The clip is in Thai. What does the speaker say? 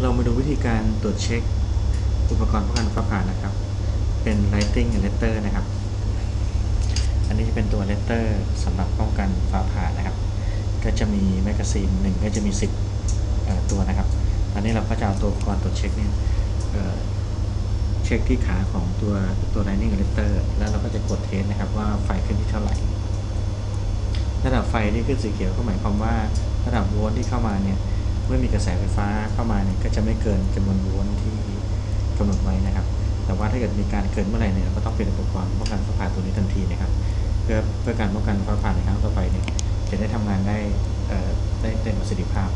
เรามาดูวิธีการตรวจเช็ค อุปกรณ์ป้องกันฟ้าผ่านะครับ เป็น lighting letter นะครับ อันนี้จะเป็นตัว letter สำหรับป้องกันฟ้าผ่านะครับ ก็จะมีแมกกาซีนหนึ่งก็จะมี 10 ตัวนะครับ อันนี้เราก็จะเอาตัวอุปกรณ์ตรวจเช็คเนี่ยเเช็คที่ขาของตัวตัว lighting letter แล้วเราก็จะกดเทสนะครับว่าไฟขึ้นที่เท่าไหร่ ระดับไฟที่ขึ้นสีเขียวก็หมายความว่าระดับโวลต์ที่เข้ามาเนี่ย เมื่อมีกระแสไฟฟ้าเข้ามาเนี่ยก็จะไม่เกินจำนวนโวลต์ที่กำหนดไว้นะครับ แต่ว่าถ้าเกิดมีการเกินเมื่อไหร่เนี่ยเราก็ต้องเปลี่ยนอุปกรณ์ป้องกันฟ้าผ่าตัวนี้ทันทีนะครับ เพื่อเพื่อการป้องกันฟ้าผ่าในครั้งต่อไปเนี่ยจะได้ทำงานได้เอ่อได้เต็มประสิทธิภาพ